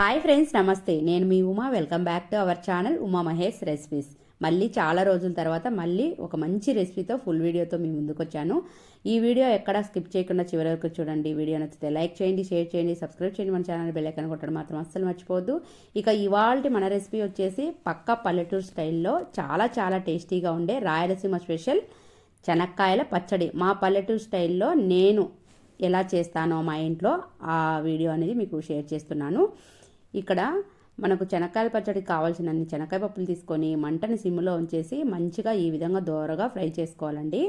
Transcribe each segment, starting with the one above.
Hi friends నమస్తే. నేను మీ Uma. Welcome back to our channel Uma Mahesh recipes. మళ్ళీ చాలా రోజుల తర్వాత మళ్ళీ ఒక మంచి రెసిపీతో ఫుల్ వీడియోతో మీ ముందుకు వచ్చాను. ఈ వీడియో ఎక్కడ స్కిప్ చేయకుండా చివరి వరకు చూడండి. వీడియో నచ్చితే లైక్ చేయండి షేర్ చేయండి సబ్స్క్రైబ్ చేయండి. మన ఛానల్ బెల్లైకన్ కొట్టడం మాత్రం అస్సలు మర్చిపోవద్దు. ఇక ఇవాళ మన రెసిపీ వచ్చేసి పక్క పల్లెటూరు స్టైల్లో చాలా చాలా టేస్టీగా ఉండే రాయలసీమ స్పెషల్ చెనక్కాయల పచ్చడి. మా పల్లెటూరు స్టైల్లో నేను ఎలా చేస్తానో మా ఇంట్లో ఆ వీడియో అనేది మీకు షేర్ చేస్తున్నాను. ఇక్కడ మనకు శనక్కాయల పచ్చడికి కావాల్సినన్ని శనక్కాయ పప్పులు తీసుకొని మంటని సిమ్లో ఉంచేసి మంచిగా ఈ విధంగా దోరగా ఫ్రై చేసుకోవాలండి.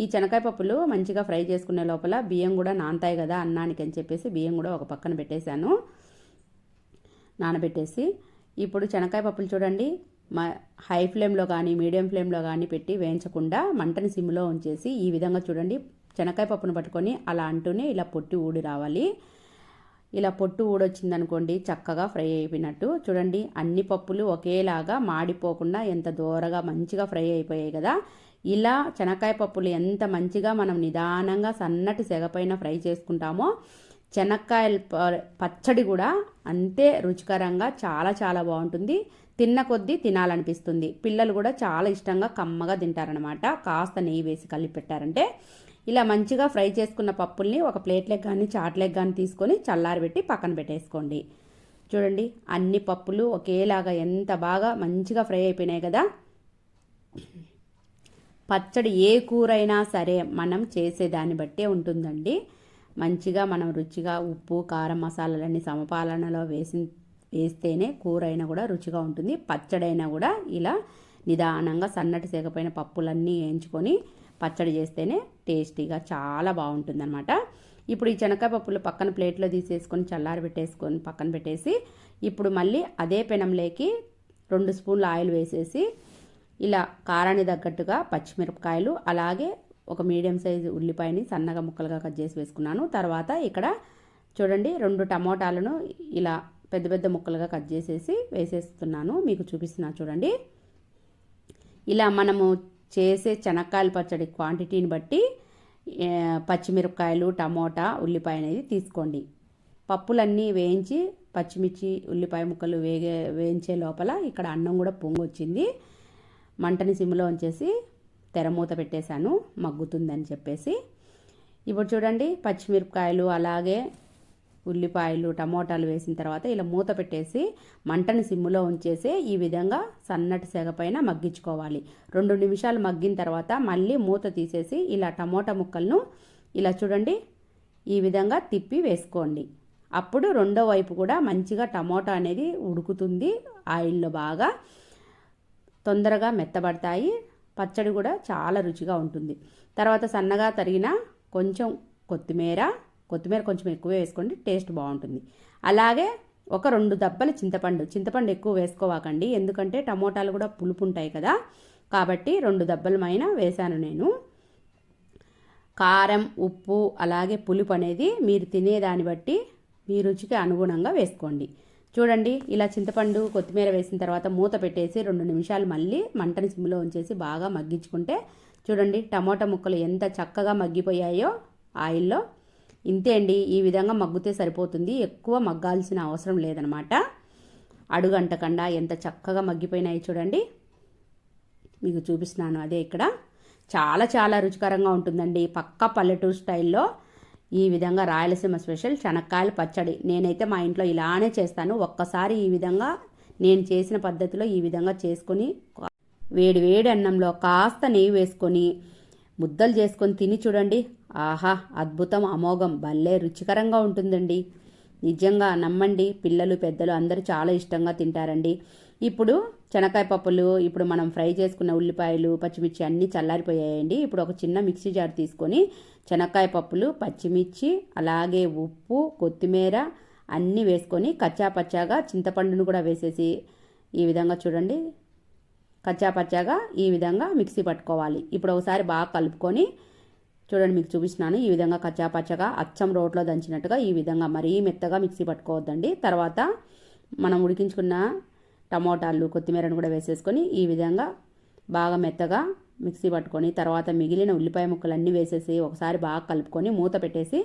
ఈ శనక్కాయ పప్పులు మంచిగా ఫ్రై చేసుకునే లోపల బియ్యం కూడా నానతాయి కదా అన్నానికి అని చెప్పేసి బియ్యం కూడా ఒక పక్కన పెట్టేశాను. నానబెట్టేసి ఇప్పుడు శనక్కాయ పప్పులు చూడండి. మా హై ఫ్లేమ్లో కానీ మీడియం ఫ్లేమ్లో కానీ పెట్టి వేయించకుండా మంటని సిమ్లో ఉంచేసి ఈ విధంగా చూడండి. శనక్కాయ పప్పును పట్టుకొని అలా అంటూనే ఇలా పొట్టి ఊడి రావాలి. ఇలా పొట్టు ఊడొచ్చిందనుకోండి చక్కగా ఫ్రై అయిపోయినట్టు. చూడండి అన్ని పప్పులు ఒకేలాగా మాడిపోకుండా ఎంత దూరగా మంచిగా ఫ్రై అయిపోయాయి కదా. ఇలా శనక్కాయ పప్పులు ఎంత మంచిగా మనం నిదానంగా సన్నటి సెగపైన ఫ్రై చేసుకుంటామో శనక్కాయలు పచ్చడి కూడా అంతే రుచికరంగా చాలా చాలా బాగుంటుంది. తిన్న కొద్దీ తినాలనిపిస్తుంది. పిల్లలు కూడా చాలా ఇష్టంగా కమ్మగా తింటారనమాట కాస్త నెయ్యి వేసి కలిపి పెట్టారంటే ఇలా మంచిగా ఫ్రై చేసుకున్న పప్పుల్ని ఒక ప్లేట్లకు కానీ చాట్లకు కానీ తీసుకొని చల్లారబెట్టి పక్కన పెట్టేసుకోండి. చూడండి అన్ని పప్పులు ఒకేలాగా ఎంత బాగా మంచిగా ఫ్రై అయిపోయినాయి కదా. పచ్చడి ఏ కూరైనా సరే మనం చేసేదాన్ని బట్టే ఉంటుందండి. మంచిగా మనం రుచిగా ఉప్పు కారం మసాలాలన్నీ సమపాలనలో వేసి వేస్తేనే కూర అయినా కూడా రుచిగా ఉంటుంది. పచ్చడైనా కూడా ఇలా నిదానంగా సన్నటి సేకపోయిన పప్పులన్నీ వేయించుకొని పచ్చడి చేస్తేనే టేస్టీగా చాలా బాగుంటుందన్నమాట. ఇప్పుడు ఈ శనగకాయ పప్పులు పక్కన ప్లేట్లో తీసేసుకొని చల్లారి పెట్టేసుకొని పక్కన పెట్టేసి ఇప్పుడు మళ్ళీ అదే పెనంలోకి రెండు స్పూన్ల ఆయిల్ వేసేసి ఇలా కారాన్ని తగ్గట్టుగా పచ్చిమిరపకాయలు అలాగే ఒక మీడియం సైజు ఉల్లిపాయని సన్నగా ముక్కలుగా కట్ చేసి వేసుకున్నాను. తర్వాత ఇక్కడ చూడండి రెండు టమోటాలను ఇలా పెద్ద పెద్ద ముక్కలుగా కట్ చేసేసి వేసేస్తున్నాను. మీకు చూపిస్తున్నా చూడండి. ఇలా మనము చేసే చెనక్కాయల పచ్చడి క్వాంటిటీని బట్టి పచ్చిమిరపకాయలు టమోటా ఉల్లిపాయ అనేది తీసుకోండి. పప్పులన్నీ వేయించి పచ్చిమిర్చి ఉల్లిపాయ ముక్కలు వేగే వేయించే లోపల ఇక్కడ అన్నం కూడా పొంగు వచ్చింది మంటని సిమ్లో ఉంచేసి తెరమూత పెట్టేశాను మగ్గుతుందని చెప్పేసి. ఇప్పుడు చూడండి పచ్చిమిరపకాయలు అలాగే ఉల్లిపాయలు టమోటాలు వేసిన తర్వాత ఇలా మూత పెట్టేసి మంటని సిమ్ములో ఉంచేసి ఈ విధంగా సన్నటి సెగ పైన మగ్గించుకోవాలి. రెండు నిమిషాలు మగ్గిన తర్వాత మళ్ళీ మూత తీసేసి ఇలా టమోటా ముక్కలను ఇలా చూడండి ఈ విధంగా తిప్పి వేసుకోండి. అప్పుడు రెండో వైపు కూడా మంచిగా టమోటా అనేది ఉడుకుతుంది ఆయిల్లో బాగా తొందరగా మెత్తబడతాయి పచ్చడి కూడా చాలా రుచిగా ఉంటుంది. తర్వాత సన్నగా తరిగిన కొంచెం కొత్తిమీర కొత్తిమీర కొంచెం ఎక్కువ వేసుకోండి టేస్ట్ బాగుంటుంది. అలాగే ఒక రెండు దబ్బల చింతపండు చింతపండు ఎక్కువ వేసుకోవాకండి. ఎందుకంటే టమోటాలు కూడా పులుపు ఉంటాయి కదా. కాబట్టి రెండు దెబ్బలమైన వేశాను నేను. కారం ఉప్పు అలాగే పులుపు అనేది మీరు తినేదాన్ని బట్టి మీ రుచికి అనుగుణంగా వేసుకోండి. చూడండి ఇలా చింతపండు కొత్తిమీర వేసిన తర్వాత మూత పెట్టేసి రెండు నిమిషాలు మళ్ళీ మంటని సిమ్లో ఉంచేసి బాగా మగ్గించుకుంటే చూడండి టమోటా ముక్కలు ఎంత చక్కగా మగ్గిపోయాయో ఆయిల్లో ఇంతే అండి. ఈ విధంగా మగ్గితే సరిపోతుంది. ఎక్కువ మగ్గాల్సిన అవసరం లేదనమాట. అడుగంటకుండా ఎంత చక్కగా మగ్గిపోయినాయి చూడండి. మీకు చూపిస్తున్నాను అదే ఇక్కడ. చాలా చాలా రుచికరంగా ఉంటుందండి. పక్క పల్లెటూరు స్టైల్లో ఈ విధంగా రాయలసీమ స్పెషల్ శనక్కాయల పచ్చడి. నేనైతే మా ఇంట్లో ఇలానే చేస్తాను. ఒక్కసారి ఈ విధంగా నేను చేసిన పద్ధతిలో ఈ విధంగా చేసుకొని వేడి వేడి అన్నంలో కాస్త నెయ్యి వేసుకొని ముద్దలు చేసుకొని తిని చూడండి. ఆహా అద్భుతం అమోఘం. భలే రుచికరంగా ఉంటుందండి. నిజంగా నమ్మండి. పిల్లలు పెద్దలు అందరూ చాలా ఇష్టంగా తింటారండి. ఇప్పుడు శనక్కాయ పప్పులు ఇప్పుడు మనం ఫ్రై చేసుకున్న ఉల్లిపాయలు పచ్చిమిర్చి అన్నీ చల్లారిపోయాయండి. ఇప్పుడు ఒక చిన్న మిక్సీ జార్ తీసుకొని శనక్కాయ పప్పులు పచ్చిమిర్చి అలాగే ఉప్పు కొత్తిమీర అన్నీ వేసుకొని కచ్చా పచ్చాగా చింతపండును కూడా వేసేసి ఈ విధంగా చూడండి. కచ్చా పచ్చాగా ఈ విధంగా మిక్సీ పట్టుకోవాలి. ఇప్పుడు ఒకసారి బాగా కలుపుకొని చూడండి మీకు చూపిస్తున్నాను. ఈ విధంగా కచ్చాపచ్చగా అచ్చం రోట్లో దంచినట్టుగా ఈ విధంగా మరీ మెత్తగా మిక్సీ పట్టుకోవద్దండి. తర్వాత మనం ఉడికించుకున్న టమోటాలు కొత్తిమీరను కూడా వేసేసుకొని ఈ విధంగా బాగా మెత్తగా మిక్సీ పట్టుకొని తర్వాత మిగిలిన ఉల్లిపాయ ముక్కలన్నీ వేసేసి ఒకసారి బాగా కలుపుకొని మూత పెట్టేసి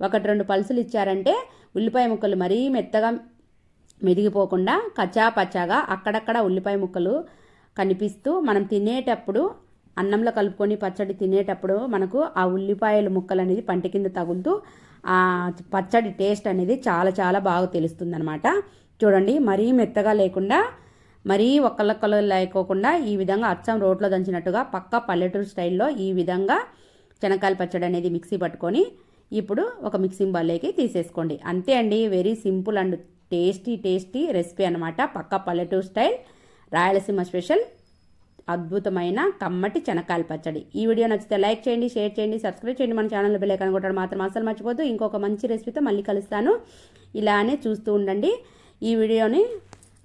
ఒకటి రెండు పలుసులు ఇచ్చారంటే ఉల్లిపాయ ముక్కలు మరీ మెత్తగా మెదిగిపోకుండా కచ్చా పచ్చాగా అక్కడక్కడ ఉల్లిపాయ ముక్కలు కనిపిస్తూ మనం తినేటప్పుడు అన్నంలో కలుపుకొని పచ్చడి తినేటప్పుడు మనకు ఆ ఉల్లిపాయల ముక్కలు అనేది పంట కింద తగులుతూ ఆ పచ్చడి టేస్ట్ అనేది చాలా చాలా బాగా తెలుస్తుంది అనమాట చూడండి మరీ మెత్తగా లేకుండా మరీ ఒక్కళ్ళొక్కలు లేకోకుండా ఈ విధంగా అచ్చం రోట్లో దంచినట్టుగా పక్క పల్లెటూరు స్టైల్లో ఈ విధంగా శనక్కాయల పచ్చడి అనేది మిక్సీ పట్టుకొని ఇప్పుడు ఒక మిక్సింగ్ బల్లేకి తీసేసుకోండి. అంతే అండి very simple and tasty tasty recipe అనమాట పక్క పల్లెటూరు స్టైల్. రాయలసీమ స్పెషల్. అద్భుతమైన కమ్మటి చెనక్కాయల పచ్చడి. ఈ వీడియో నచ్చితే లైక్ చేయండి షేర్ చేయండి సబ్స్క్రైబ్ చేయండి మన ఛానల్ బెల్ ఐకాన్ కొట్టడం మాత్రం అసలు మర్చిపోద్దు ఇంకొక మంచి రెసిపీతో మళ్ళీ కలుస్తాను. ఇలానే చూస్తూ ఉండండి. ఈ వీడియోని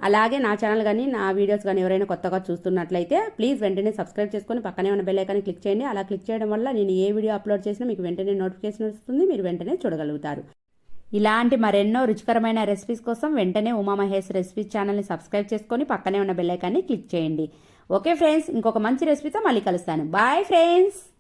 అలాగే నా ఛానల్ కానీ నా వీడియోస్ కానీ ఎవరైనా కొత్తగా చూస్తున్నట్లయితే ప్లీజ్ వెంటనే సబ్స్క్రైబ్ చేసుకొని పక్కనే ఉన్న బెల్ ఐకాన్ని క్లిక్ చేయండి. అలా క్లిక్ చేయడం వల్ల నేను ఏ వీడియో అప్లోడ్ చేసినా మీకు వెంటనే నోటిఫికేషన్ వస్తుంది. మీరు వెంటనే చూడగలుగుతారు. ఇలాంటి మరెన్నో రుచికరమైన రెసిపీస్ కోసం వెంటనే ఉమా మహేష్ రెసిపీస్ ఛానల్ని సబ్స్క్రైబ్ చేసుకొని పక్కనే ఉన్న బెల్ ఐకాన్ని క్లిక్ చేయండి. ఓకే ఫ్రెండ్స్ ఇంకొక మంచి రెసిపీతో మళ్ళీ కలుస్తాను. Bye friends